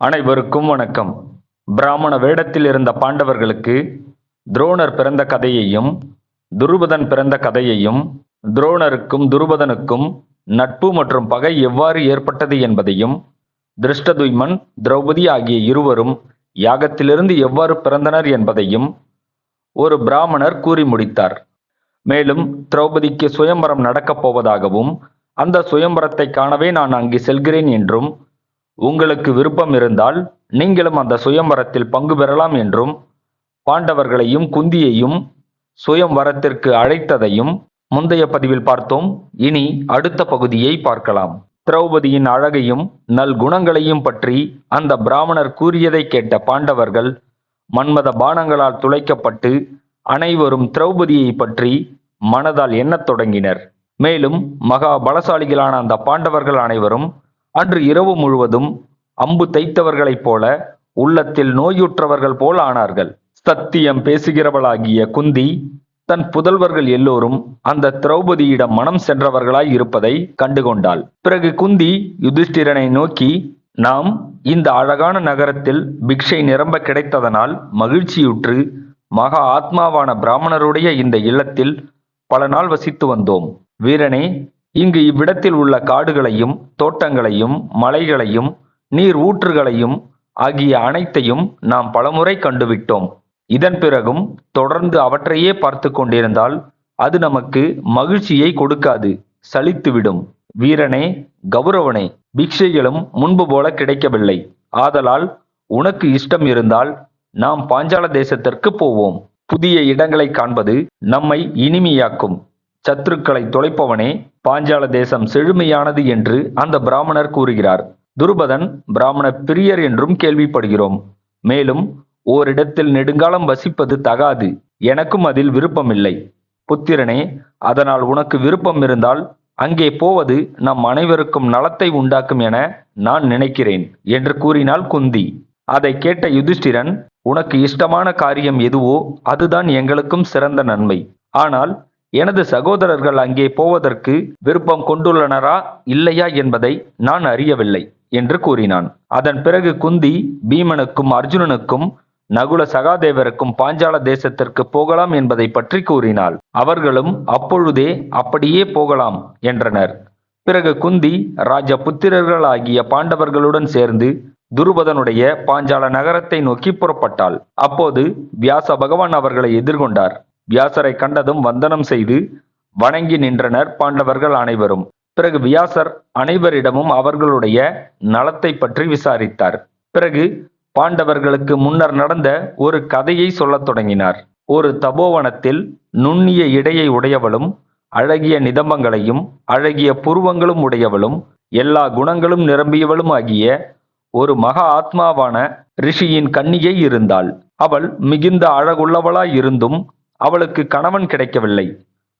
அனைவருக்கும் வணக்கம். பிராமண வேடத்தில் இருந்த பாண்டவர்களுக்கு துரோணர் பிறந்த கதையையும் துருபதன் பிறந்த கதையையும் துரோணருக்கும் துருபதனுக்கும் நட்பு மற்றும் பகை எவ்வாறு ஏற்பட்டது என்பதையும் திருஷ்டதுய்மன் திரௌபதி ஆகிய இருவரும் யாகத்திலிருந்து எவ்வாறு பிறந்தனர் என்பதையும் ஒரு பிராமணர் கூறி முடித்தார். மேலும் திரௌபதிக்கு சுயம்பரம் நடக்கப் போவதாகவும் அந்த சுயம்பரத்தை காணவே நான் அங்கு செல்கிறேன் என்றும் உங்களுக்கு விருப்பம் இருந்தால் நீங்களும் அந்த சுயம்பரத்தில் பங்கு பெறலாம் என்றும் பாண்டவர்களையும் குந்தியையும் சுயம்வரத்திற்கு அழைத்ததையும் முந்தைய பதிவில் பார்த்தோம். இனி அடுத்த பகுதியை பார்க்கலாம். திரௌபதியின் அழகையும் நல்குணங்களையும் பற்றி அந்த பிராமணர் கூறியதை கேட்ட பாண்டவர்கள் மன்மத பானங்களால் துளைக்கப்பட்டு அனைவரும் திரௌபதியை பற்றி மனதால் எண்ணத் தொடங்கினர். மேலும் மகா பலசாலிகளான அந்த பாண்டவர்கள் அனைவரும் அன்று இரவு முழுவதும் அம்பு தைத்தவர்களைப் போல உள்ளத்தில் நோயுற்றவர்கள் போல் ஆனார்கள். சத்தியம் பேசுகிறவளாகிய குந்தி தன் புதல்வர்கள் எல்லோரும் அந்த திரௌபதியிடம் மனம் சென்றவர்களாய் இருப்பதை கண்டுகொண்டாள். பிறகு குந்தி யுதிஷ்டிரனை நோக்கி நாம் இந்த அழகான நகரத்தில் பிக்ஷை நிரம்ப கிடைத்ததனால் மகிழ்ச்சியுற்று மகா ஆத்மாவான பிராமணருடைய இந்த இல்லத்தில் பல நாள் வசித்து வந்தோம். வீரனே இங்கு இவ்விடத்தில் உள்ள காடுகளையும் தோட்டங்களையும் மலைகளையும் நீர் ஊற்றுகளையும் ஆகிய அனைத்தையும் நாம் பலமுறை கண்டுவிட்டோம். இதன் பிறகும் தொடர்ந்து அவற்றையே பார்த்து கொண்டிருந்தால் அது நமக்கு மகிழ்ச்சியை கொடுக்காது சலித்துவிடும். வீரனே கௌரவனே பிக்ஷைகளும் முன்பு போல கிடைக்கவில்லை. ஆதலால் உனக்கு இஷ்டம் இருந்தால் நாம் பாஞ்சால தேசத்திற்கு போவோம். புதிய இடங்களை காண்பது நம்மை இனிமையாக்கும். சத்துருக்களை தொலைப்பவனே பாஞ்சால தேசம் செழுமையானது என்று அந்த பிராமணர் கூறுகிறார். துருபதன் பிராமண பிரியர் என்றும் கேள்விப்படுகிறோம். மேலும் ஓரிடத்தில் நெடுங்காலம் வசிப்பது தகாது எனக்கும் அதில் விருப்பமில்லை. புத்திரனே அதனால் உனக்கு விருப்பம் இருந்தால் அங்கே போவது நம் அனைவருக்கும் நலத்தை உண்டாக்கும் என நான் நினைக்கிறேன் என்று கூறினாள் குந்தி. அதை கேட்ட யுதிஷ்டிரன் உனக்கு இஷ்டமான காரியம் எதுவோ அதுதான் எங்களுக்கும் சிறந்த நன்மை. ஆனால் எனது சகோதரர்கள் அங்கே போவதற்கு விருப்பம் கொண்டுள்ளனரா இல்லையா என்பதை நான் அறியவில்லை என்று கூறினான். அதன் பிறகு குந்தி பீமனுக்கும் அர்ஜுனனுக்கும் நகுல சகாதேவருக்கும் பாஞ்சால தேசத்திற்கு போகலாம் என்பதை பற்றி கூறினாள். அவர்களும் அப்பொழுதே அப்படியே போகலாம் என்றனர். பிறகு குந்தி ராஜ புத்திரர்களாகிய பாண்டவர்களுடன் சேர்ந்து துருபதனுடைய பாஞ்சால நகரத்தை நோக்கி புறப்பட்டாள். அப்போது வியாச பகவான் அவர்களை எதிர்கொண்டார். வியாசரை கண்டதும் வந்தனம் செய்து வணங்கி நின்றனர் பாண்டவர்கள் அனைவரும். பிறகு வியாசர் அனைவரிடமும் அவர்களுடைய நலத்தை பற்றி விசாரித்தார். பிறகு பாண்டவர்களுக்கு முன்னர் நடந்த ஒரு கதையை சொல்லத் தொடங்கினார். ஒரு தபோவனத்தில் நுண்ணிய இடையை உடையவளும் அழகிய நிதம்பங்களையும் அழகிய புருவங்களும் உடையவளும் எல்லா குணங்களும் நிரம்பியவளும் ஆகிய ஒரு மகா ஆத்மாவான ரிஷியின் கண்ணியை இருந்தாள். அவள் மிகுந்த அழகுள்ளவளாய் இருந்தும் அவளுக்கு கணவன் கிடைக்கவில்லை.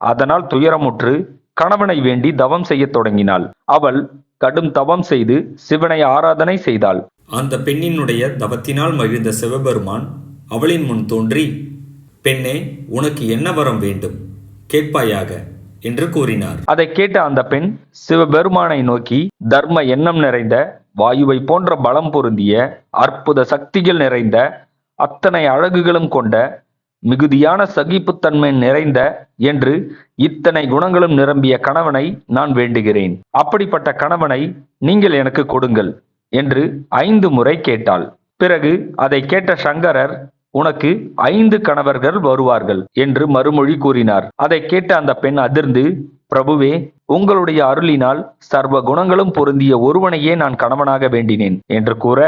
அதனால் துயரமுற்று கணவனை வேண்டி தவம் செய்யத் தொடங்கினாள். அவள் கடும் தவம் செய்து சிவனை ஆராதனை செய்தாள். அந்த பெண்ணினுடைய தவத்தினால் மகிழ்ந்த சிவபெருமான் அவளின் முன் தோன்றி பெண்ணே உனக்கு என்ன வரம் வேண்டும்? கேட்பாயாக என்று கூறினார். அதை கேட்ட அந்த பெண் சிவபெருமானை நோக்கி தர்ம எண்ணம் நிறைந்த வாயுவை போன்ற பலம் பொருந்திய அற்புத சக்திகள் நிறைந்த அத்தனை அழகுகளும் கொண்ட மிகுதியான சகிப்புத்தன்மை நிறைந்த என்று இத்தனை குணங்களும் நிரம்பிய கணவனை நான் வேண்டுகிறேன். அப்படிப்பட்ட கணவனை நீங்கள் எனக்கு கொடுங்கள் என்று ஐந்து முறை கேட்டாள். பிறகு அதை கேட்ட சங்கரர் உனக்கு ஐந்து கணவர்கள் வருவார்கள் என்று மறுமொழி கூறினார். அதை கேட்ட அந்த பெண் அதிர்ந்து பிரபுவே உங்களுடைய அருளினால் சர்வ குணங்களும் பொருந்திய ஒருவனையே நான் கணவனாக வேண்டினேன் என்று கூற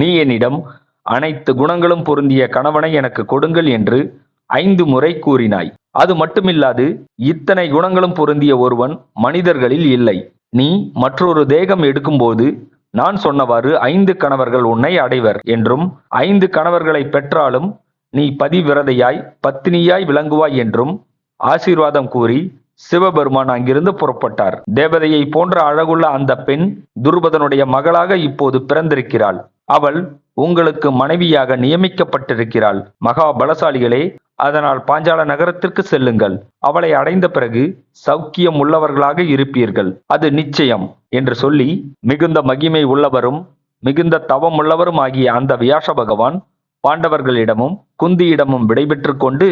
நீ என்னிடம் அனைத்து குணங்களும் பொருந்திய கணவனை எனக்கு கொடுங்கள் என்று ஐந்து முறை கூறினாய். அது மட்டுமில்லாது இத்தனை குணங்களும் பொருந்திய ஒருவன் மனிதர்களில் இல்லை. நீ மற்றொரு தேகம் எடுக்கும்போது நான் சொன்னவாறு ஐந்து கணவர்கள் உன்னை அடைவர் என்றும் ஐந்து கணவர்களை பெற்றாலும் நீ பதிவிரதையாய் பத்தினியாய் விளங்குவாய் என்றும் ஆசீர்வாதம் கூறி சிவபெருமான் அங்கிருந்து புறப்பட்டார். தேவதையை போன்ற அழகுள்ள அந்த பெண் துருபதனுடைய மகளாக இப்போது பிறந்திருக்கிறாள். அவள் உங்களுக்கு மனைவியாக நியமிக்கப்பட்டிருக்கிறாள். மகா பலசாலிகளே அதனால் பாஞ்சால நகரத்திற்கு செல்லுங்கள். அவளை அடைந்த பிறகு சௌக்கியம் உள்ளவர்களாக இருப்பீர்கள். அது நிச்சயம் என்று சொல்லி மிகுந்த மகிமை உள்ளவரும் மிகுந்த தவம் உள்ளவரும் ஆகிய அந்த வியாச பகவான் பாண்டவர்களிடமும் குந்தியிடமும் விடைபெற்று கொண்டு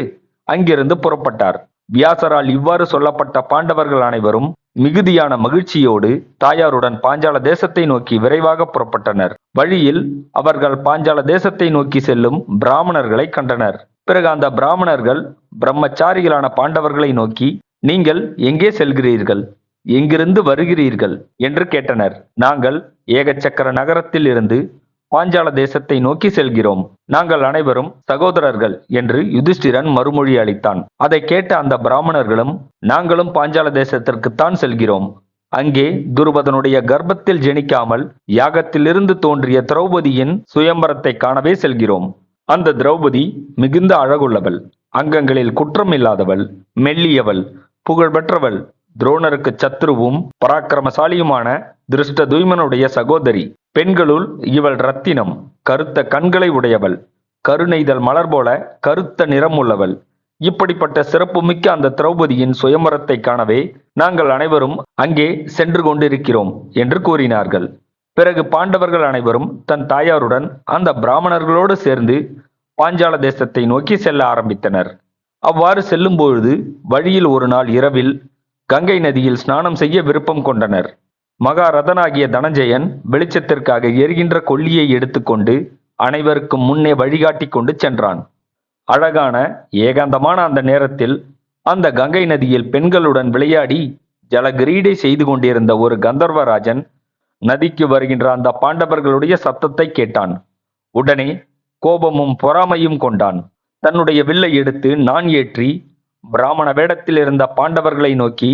அங்கிருந்து புறப்பட்டார். வியாசரால் இவ்வாறு சொல்லப்பட்ட பாண்டவர்கள் அனைவரும் மிகுதியான மகிழ்ச்சியோடு தாயாருடன் பாஞ்சால தேசத்தை நோக்கி விரைவாக புறப்பட்டனர். வழியில் அவர்கள் பாஞ்சால தேசத்தை நோக்கி செல்லும் பிராமணர்களை கண்டனர். பிறகு அந்த பிராமணர்கள் பிரம்மச்சாரிகளான பாண்டவர்களை நோக்கி நீங்கள் எங்கே செல்கிறீர்கள்? எங்கிருந்து வருகிறீர்கள்? என்று கேட்டனர். நாங்கள் ஏகச்சக்கர நகரத்தில் இருந்து பாஞ்சால தேசத்தை நோக்கி செல்கிறோம். நாங்கள் அனைவரும் சகோதரர்கள் என்று யுதிஷ்டிரன் மறுமொழி அளித்தான். அதை கேட்ட அந்த பிராமணர்களும் நாங்களும் பாஞ்சால தேசத்திற்குத்தான் செல்கிறோம். அங்கே துருபதனுடைய கர்ப்பத்தில் ஜெனிக்காமல் யாகத்திலிருந்து தோன்றிய திரௌபதியின் சுயம்பரத்தை காணவே செல்கிறோம். அந்த திரௌபதி மிகுந்த அழகுள்ளவள் அங்கங்களில் குற்றமில்லாதவள் மெல்லியவள் புகழ்பெற்றவள் துரோணருக்கு சத்ருவும் பராக்கிரமசாலியுமான திருஷ்ட துய்மனுடைய சகோதரி. பெண்களுள் இவள் ரத்தினம் கருத்த கண்களை உடையவள். கருணைதல் மலர் போல கருத்த நிறம் உள்ளவள். இப்படிப்பட்ட சிறப்புமிக்க அந்த திரௌபதியின் சுயமரத்தை காணவே நாங்கள் அனைவரும் அங்கே சென்று கொண்டிருக்கிறோம் என்று கூறினார்கள். பிறகு பாண்டவர்கள் அனைவரும் தன் தாயாருடன் அந்த பிராமணர்களோடு சேர்ந்து பாஞ்சால தேசத்தை நோக்கி செல்ல ஆரம்பித்தனர். அவ்வாறு செல்லும்பொழுது வழியில் ஒரு நாள் இரவில் கங்கை நதியில் ஸ்நானம் செய்ய விருப்பம் கொண்டனர். மகாரதனாகிய தனஞ்சயன் வெளிச்சத்திற்காக எரிகின்ற கொல்லியை எடுத்துக்கொண்டு அனைவருக்கும் முன்னே வழிகாட்டி கொண்டு சென்றான். அழகான ஏகாந்தமான அந்த நேரத்தில் அந்த கங்கை நதியில் பெண்களுடன் விளையாடி ஜலகிரீடை செய்து கொண்டிருந்த ஒரு கந்தர்வராஜன் நதிக்கு வருகின்ற அந்த பாண்டவர்களுடைய சத்தத்தை கேட்டான். உடனே கோபமும் பொறாமையும் கொண்டான். தன்னுடைய வில்லை எடுத்து நான் ஏற்றி பிராமண வேடத்தில் இருந்த பாண்டவர்களை நோக்கி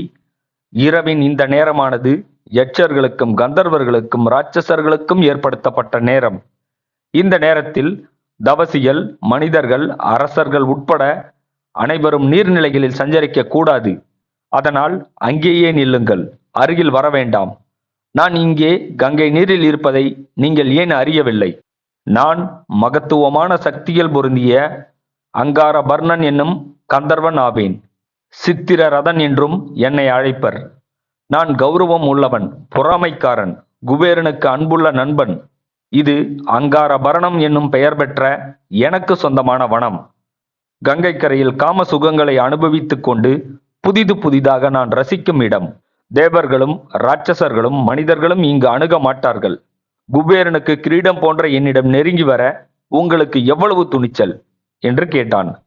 இரவின் இந்த நேரமானது யட்சர்களுக்கும் கந்தர்வர்களுக்கும் ராட்சசர்களுக்கும் ஏற்படுத்தப்பட்ட நேரம். இந்த நேரத்தில் தவசிகள் மனிதர்கள் அரசர்கள் உட்பட அனைவரும் நீர்நிலைகளில் சஞ்சரிக்க கூடாது. அதனால் அங்கேயே நில்லுங்கள். அருகில் வர வேண்டாம். நான் இங்கே கங்கை நீரில் இருப்பதை நீங்கள் ஏன் அறியவில்லை? நான் மகத்துவமான சக்திகள் பொருந்திய அங்கார பர்ணன் என்னும் கந்தர்வன் ஆவேன். சித்திர ரதன் என்றும் என்னை அழைப்பர். நான் கௌரவம் உள்ளவன் பொறாமைக்காரன் குபேரனுக்கு அன்புள்ள நண்பன். இது அங்கார பரணம் என்னும் பெயர் பெற்ற எனக்கு சொந்தமான வனம். கங்கைக்கரையில் காம சுகங்களை அனுபவித்துக் கொண்டு புதிது புதிதாக நான் ரசிக்கும் இடம். தேவர்களும் ராட்சசர்களும் மனிதர்களும் இங்கு அணுக மாட்டார்கள். குபேரனுக்கு கிரீடம் போன்ற என்னிடம் நெருங்கி வர உங்களுக்கு எவ்வளவு துணிச்சல்? என்று கேட்டான்.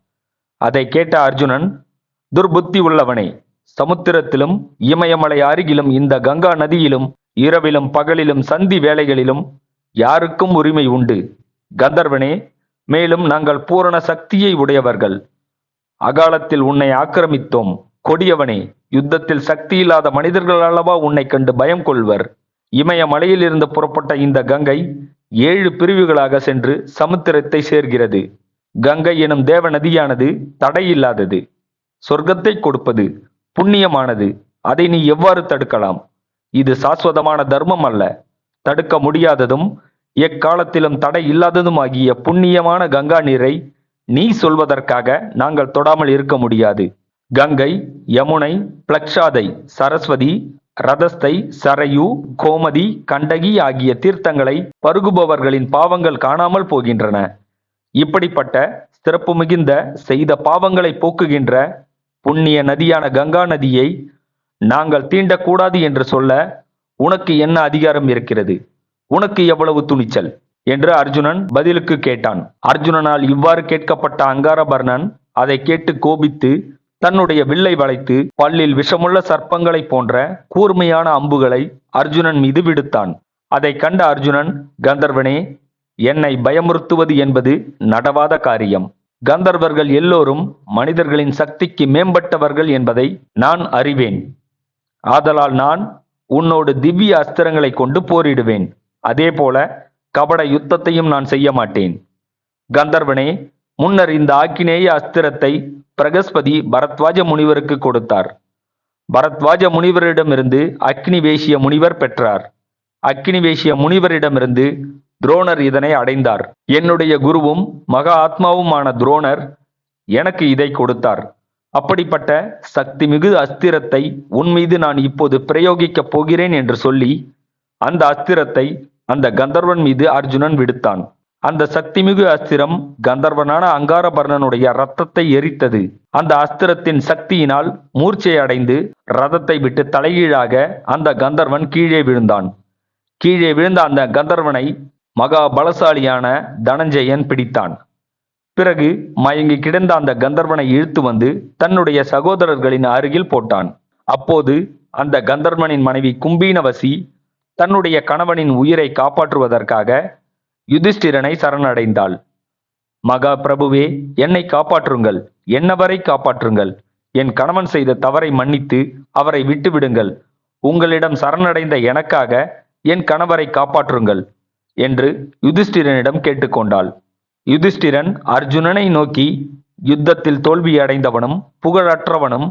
அதை கேட்ட அர்ஜுனன் துர்புத்தி உள்ளவனே. சமுத்திரத்திலும் இமயமலை அருகிலும் இந்த கங்கா நதியிலும் இரவிலும் பகலிலும் சந்தி வேலைகளிலும் யாருக்கும் உரிமை உண்டு. கந்தர்வனே மேலும் நாங்கள் பூரண சக்தியை உடையவர்கள். அகாலத்தில் உன்னை ஆக்கிரமித்தோம். கொடியவனே யுத்தத்தில் சக்தி இல்லாத மனிதர்கள் அல்லவா உன்னை கண்டு பயம் கொள்வர். இமயமலையிலிருந்து புறப்பட்ட இந்த கங்கை ஏழு பிரிவுகளாக சென்று சமுத்திரத்தை சேர்கிறது. கங்கை எனும் தேவ நதியானது தடையில்லாதது. சொர்க்கத்தை கொடுப்பது புண்ணியமானது. அதை நீ எவ்வாறு தடுக்கலாம்? இது சாஸ்வதமான தர்மம் அல்ல. தடுக்க முடியாததும் எக்காலத்திலும் தடை இல்லாததுமாகிய புண்ணியமான கங்கா நீரை நீ சொல்வதற்காக நாங்கள் தொடாமல் இருக்க முடியாது. கங்கை யமுனை பிளக்ஷாதை சரஸ்வதி ரதஸ்தை சரையு கோமதி கண்டகி ஆகிய தீர்த்தங்களை பருகுபவர்களின் பாவங்கள் காணாமல் போகின்றன. இப்படிப்பட்ட சிறப்பு மிகுந்த செய்த பாவங்களை போக்குகின்ற புண்ணிய நதியான கங்கா நதியை நாங்கள் தீண்டக்கூடாது என்று சொல்ல உனக்கு என்ன அதிகாரம் இருக்கிறது? உனக்கு எவ்வளவு துணிச்சல்? என்று அர்ஜுனன் பதிலுக்கு கேட்டான். அர்ஜுனனால் இவ்வாறு கேட்கப்பட்ட அங்காரபர்ணன் அதை கேட்டு கோபித்து தன்னுடைய வில்லை வளைத்து பல்லில் விஷமுள்ள சர்ப்பங்களைப் போன்ற கூர்மையான அம்புகளை அர்ஜுனன் மீது விடுத்தான். அதை கண்ட அர்ஜுனன் கந்தர்வனே என்னை பயமுறுத்துவது என்பது நடவாத காரியம். கந்தர்வர்கள் எல்லோரும் மனிதர்களின் சக்திக்கு மேம்பட்டவர்கள் என்பதை நான் அறிவேன். ஆதலால் நான் உன்னோடு திவ்ய அஸ்திரங்களை கொண்டு போரிடுவேன். அதேபோல கபட யுத்தத்தையும் நான் செய்ய மாட்டேன். கந்தர்வனே முன்னர் இந்த ஆக்கினேய அஸ்திரத்தை பிரகஸ்பதி பரத்வாஜ முனிவருக்கு கொடுத்தார். பரத்வாஜ முனிவரிடமிருந்து அக்னிவேசிய முனிவர் பெற்றார். அக்னிவேசிய முனிவரிடமிருந்து துரோணர் இதனை அடைந்தார். என்னுடைய குருவும் மகா ஆத்மாவுமான துரோணர் எனக்கு இதை கொடுத்தார். அப்படிப்பட்ட சக்தி மிகு அஸ்திரத்தை உன் மீது நான் இப்போது பிரயோகிக்கப் போகிறேன் என்று சொல்லி அந்த அஸ்திரத்தை அந்த கந்தர்வன் மீது அர்ஜுனன் விடுத்தான். அந்த சக்திமிகு அஸ்திரம் கந்தர்வனான அங்காரபர்ணனுடைய ரத்தத்தை எரித்தது. அந்த அஸ்திரத்தின் சக்தியினால் மூர்ச்சை அடைந்து ரதத்தை விட்டு தலைகீழாக அந்த கந்தர்வன் கீழே விழுந்தான். கீழே விழுந்த அந்த கந்தர்வனை மகா பலசாலியான தனஞ்சயன் பிடித்தான். பிறகு மயங்கி கிடந்த அந்த கந்தர்வனை இழுத்து வந்து தன்னுடைய சகோதரர்களின் அருகில் போட்டான். அப்போது அந்த கந்தர்வனின் மனைவி கும்பீனவசி தன்னுடைய கணவனின் உயிரை காப்பாற்றுவதற்காக யுதிஷ்டிரனை சரணடைந்தாள். மகா பிரபுவே என்னை காப்பாற்றுங்கள் என்னவரை காப்பாற்றுங்கள். என் கணவன் செய்த தவறை மன்னித்து அவரை விட்டுவிடுங்கள். உங்களிடம் சரணடைந்த எனக்காக என் கணவரை காப்பாற்றுங்கள். என்று யுதிஷ்டிரனிடம் கேட்டுக்கொண்டாள். யுதிஷ்டிரன் அர்ஜுனனை நோக்கி யுத்தத்தில் தோல்வியடைந்தவனும் புகழற்றவனும்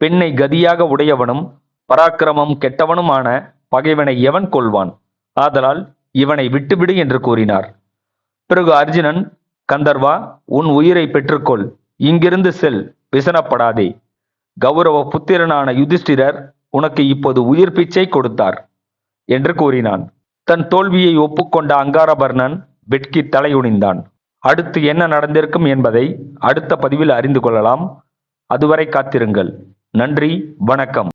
பெண்ணை கதியாக உடையவனும் பராக்கிரமம் கெட்டவனுமான பகைவனை எவன் கொள்வான் ஆதலால் இவனை விட்டுவிடு என்று கூறினார். பிறகு அர்ஜுனன் கந்தர்வா உன் உயிரை பெற்றுக்கொள். இங்கிருந்து செல் விசனப்படாதே. கௌரவ புத்திரனான யுதிஷ்டிரர் உனக்கு இப்போது உயிர் பிச்சை கொடுத்தார் என்று கூறினான். தன் தோல்வியை ஒப்புக்கொண்ட அங்காரபர்ணன் வெட்கி தலையுனிந்தான் அடுத்து என்ன நடந்திருக்கும் என்பதை அடுத்த பதிவில் அறிந்து கொள்ளலாம். அதுவரை காத்திருங்கள். நன்றி வணக்கம்.